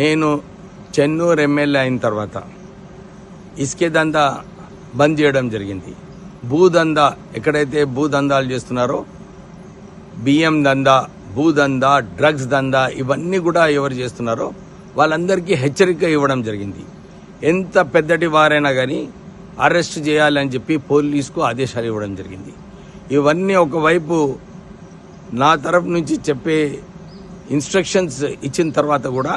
నేను చెన్నూరు ఎమ్మెల్యే అయిన తర్వాత ఇసుకే దందా బంద్ చేయడం జరిగింది. భూదందా ఎక్కడైతే భూదందాలు చేస్తున్నారో బియ్యం దందా భూదందా డ్రగ్స్ దందా ఇవన్నీ కూడా ఎవరు చేస్తున్నారో వాళ్ళందరికీ హెచ్చరిక ఇవ్వడం జరిగింది. ఎంత పెద్దటి వారైనా కానీ అరెస్ట్ చేయాలని చెప్పి పోలీసుకు ఆదేశాలు ఇవ్వడం జరిగింది. ఇవన్నీ ఒకవైపు నా తరపు నుంచి చెప్పే ఇన్స్ట్రక్షన్స్ ఇచ్చిన తర్వాత కూడా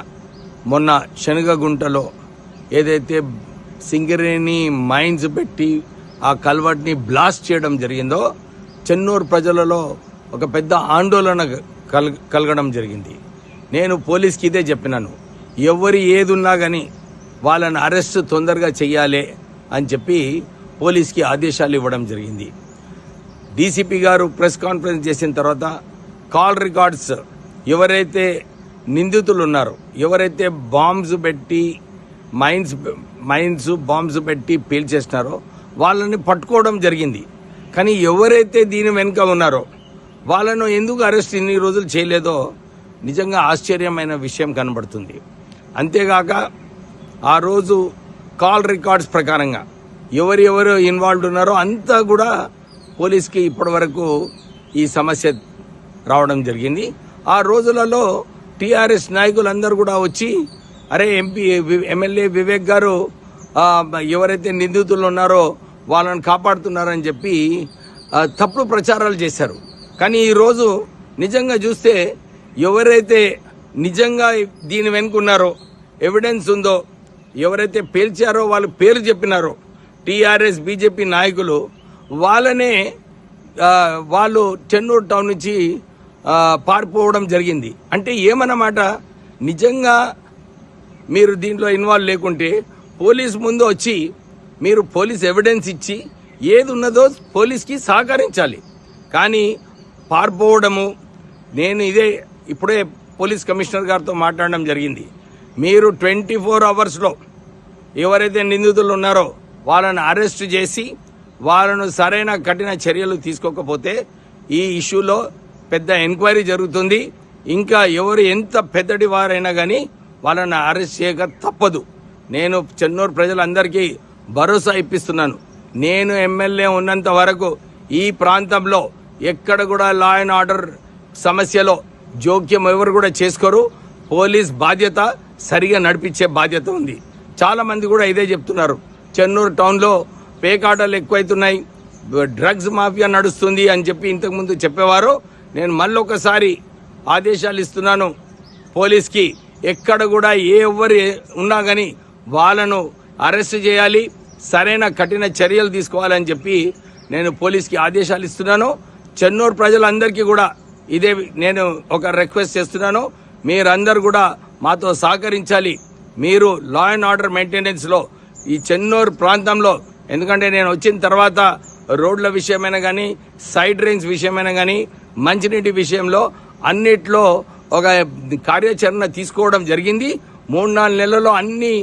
మొన్న శనగగుంటలో ఏదైతే సింగరేణి మైన్స్ పెట్టి ఆ కల్వర్ట్ని బ్లాస్ట్ చేయడం జరిగిందో చెన్నూరు ప్రజలలో ఒక పెద్ద ఆందోళన కల్ కలగడం జరిగింది. నేను పోలీస్కి ఇదే చెప్పినాను. ఎవరి ఏదున్నా కానీ వాళ్ళని అరెస్ట్ తొందరగా చెయ్యాలి అని చెప్పి పోలీస్కి ఆదేశాలు ఇవ్వడం జరిగింది. డీసీపీ గారు ప్రెస్ కాన్ఫరెన్స్ చేసిన తర్వాత కాల్ రికార్డ్స్ ఎవరైతే నిందితులు ఉన్నారు ఎవరైతే బాంబ్స్ పెట్టి మైన్స్ మైన్స్ బాంబ్స్ పెట్టి పేల్చేసినారో వాళ్ళని పట్టుకోవడం జరిగింది. కానీ ఎవరైతే దీని వెనుక ఉన్నారో వాళ్ళను ఎందుకు అరెస్ట్ ఇన్ని రోజులు చేయలేదో నిజంగా ఆశ్చర్యమైన విషయం కనబడుతుంది. అంతేగాక ఆ రోజు కాల్ రికార్డ్స్ ప్రకారంగా ఎవరు ఎవరు ఇన్వాల్వ్ ఉన్నారో అంతా కూడా పోలీస్కి ఇప్పటివరకు ఈ సమస్య రావడం జరిగింది. ఆ రోజులలో టీఆర్ఎస్ నాయకులందరూ కూడా వచ్చి అరే ఎంపీ ఎమ్మెల్యే వివేక్ గారు ఎవరైతే నిందితులు ఉన్నారో వాళ్ళని కాపాడుతున్నారని చెప్పి తప్పుడు ప్రచారాలు చేశారు. కానీ ఈరోజు నిజంగా చూస్తే ఎవరైతే నిజంగా దీని వెనుకున్నారో ఎవిడెన్స్ ఉందో ఎవరైతే పేల్చారో వాళ్ళ పేరు చెప్పినారో టీఆర్ఎస్ బీజేపీ నాయకులు వాళ్ళనే వాళ్ళు చెన్నూరు టౌన్ నుంచి పారిపోవడం జరిగింది. అంటే ఏమన్నమాట? నిజంగా మీరు దీంట్లో ఇన్వాల్వ్ లేకుంటే పోలీస్ ముందు వచ్చి మీరు పోలీస్ ఎవిడెన్స్ ఇచ్చి ఏది ఉన్నదో పోలీస్కి సహకరించాలి. కానీ పారిపోవడము నేను ఇదే ఇప్పుడే పోలీస్ కమిషనర్ గారితో మాట్లాడడం జరిగింది. మీరు ట్వంటీ ఫోర్ అవర్స్లో ఎవరైతే నిందితులు ఉన్నారో వాళ్ళని అరెస్ట్ చేసి వాళ్ళను సరైన కఠిన చర్యలు తీసుకోకపోతే ఈ ఇష్యూలో పెద్ద ఎంక్వైరీ జరుగుతుంది. ఇంకా ఎవరు ఎంత పెద్దటి వారైనా కానీ వాళ్ళని అరెస్ట్ చేయక తప్పదు. నేను చెన్నూరు ప్రజలందరికీ భరోసా ఇప్పిస్తున్నాను. నేను ఎమ్మెల్యే ఉన్నంత వరకు ఈ ప్రాంతంలో ఎక్కడ కూడా లా అండ్ ఆర్డర్ సమస్యలో జోక్యం ఎవరు కూడా చేసుకోరు. పోలీస్ బాధ్యత సరిగా నడిపించే బాధ్యత ఉంది. చాలామంది కూడా ఇదే చెప్తున్నారు. చెన్నూరు టౌన్లో పేకాటలు ఎక్కువైతున్నాయి. డ్రగ్స్ మాఫియా నడుస్తుంది అని చెప్పి ఇంతకుముందు చెప్పేవారు. నేను మళ్ళొకసారి ఆదేశాలు ఇస్తున్నాను. పోలీస్కి ఎక్కడ కూడా ఏ ఎవ్వరు ఉన్నా కానీ వాళ్ళను అరెస్ట్ చేయాలి సరైన కఠిన చర్యలు తీసుకోవాలని చెప్పి నేను పోలీస్కి ఆదేశాలు ఇస్తున్నాను. చెన్నూరు ప్రజలందరికీ కూడా ఇదే నేను ఒక రిక్వెస్ట్ చేస్తున్నాను. మీరందరూ కూడా మాతో సహకరించాలి. మీరు లా అండ్ ఆర్డర్ మెయింటెనెన్స్లో ఈ చెన్నూరు ప్రాంతంలో ఎందుకంటే నేను వచ్చిన తర్వాత రోడ్ల విషయమైనా కానీ సైడ్ రేంజ్ విషయమైనా కానీ మంచినీటి విషయంలో అన్నిట్లో ఒక కార్యాచరణ తీసుకోవడం జరిగింది. మూడు నాలుగు నెలల్లో అన్ని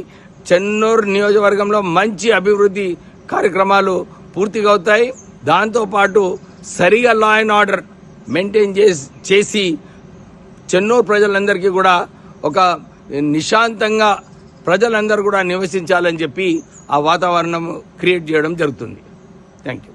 చెన్నూరు నియోజకవర్గంలో మంచి అభివృద్ధి కార్యక్రమాలు పూర్తిగా అవుతాయి. దాంతోపాటు సరిగా లా అండ్ ఆర్డర్ మెయింటైన్ చేసి చేసి చెన్నూరు ప్రజలందరికీ కూడా ఒక నిశాంతంగా ప్రజలందరూ కూడా నివసించాలని చెప్పి ఆ వాతావరణం క్రియేట్ చేయడం జరుగుతుంది. Thank you